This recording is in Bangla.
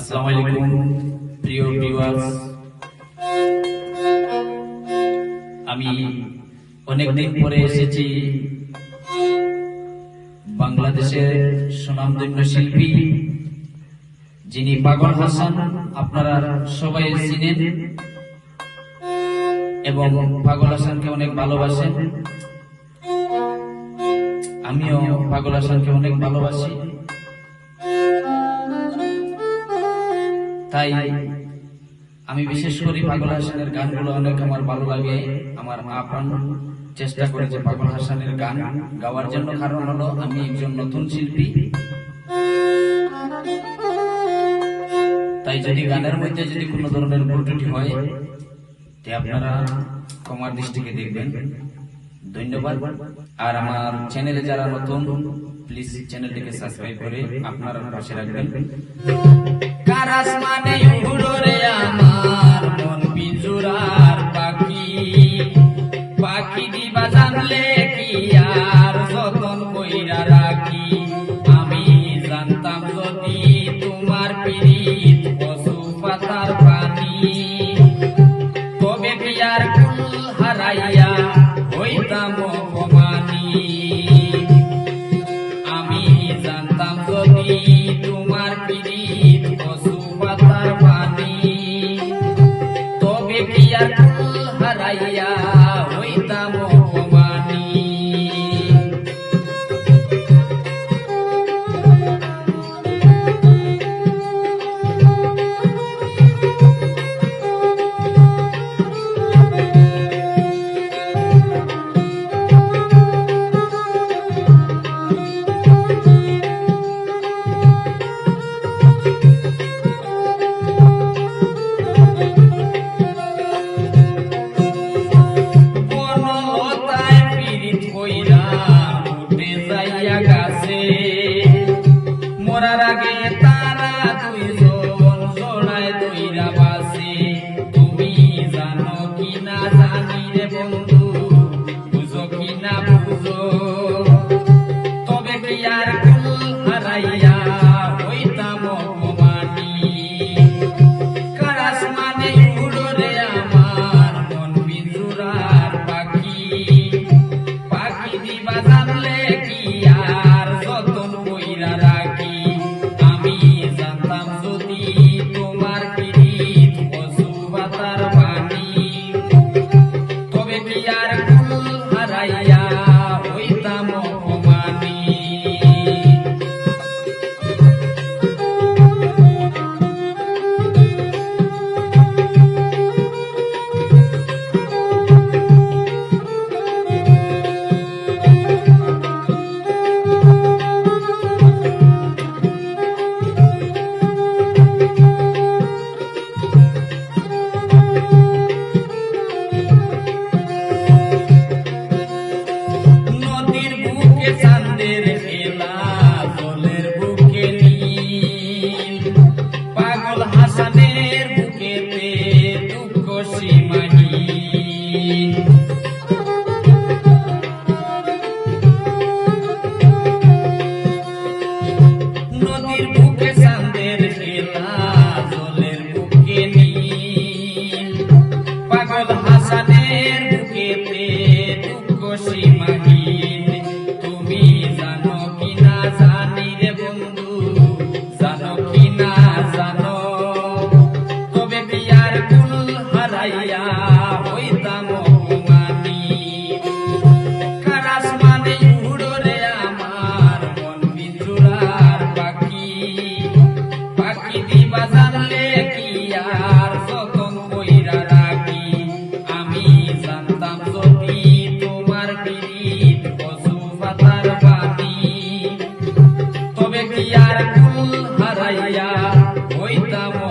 আসসালামু আলাইকুম, প্রিয় ভিউয়ার্স আমি অনেকদিন পরে এসেছি বাংলাদেশের সুনামধন্য শিল্পী, যিনি পাগল হাসান, আপনারা সবাই চিনেন এবং পাগল হাসানকে অনেক ভালোবাসেন। আমিও পাগল হাসানকে অনেক ভালোবাসি। তাই আমি বিশেষ করে পাগল হাসানের গানগুলো অনেক আমার ভালো লাগে, আমার আপন চেষ্টা করে যে পাগল হাসানের গান গাওয়ার জন্য, কারণ হলো আমি একজন নতুন শিল্পী। তাই যদি গানের মধ্যে যদি কোনো ধরনের ত্রুটি হয়, তে আপনারা কমার দৃষ্টিকে দেখবেন। ধন্যবাদ। আর আমার চ্যানেলে যারা নতুন প্লিজ চ্যানেলটিকে সাবস্ক্রাইব করে আপনারা পাশে রাখবেন। আসমানে cantamos. ಪುರರಾಗಿ ಎತ್ತ Oitavo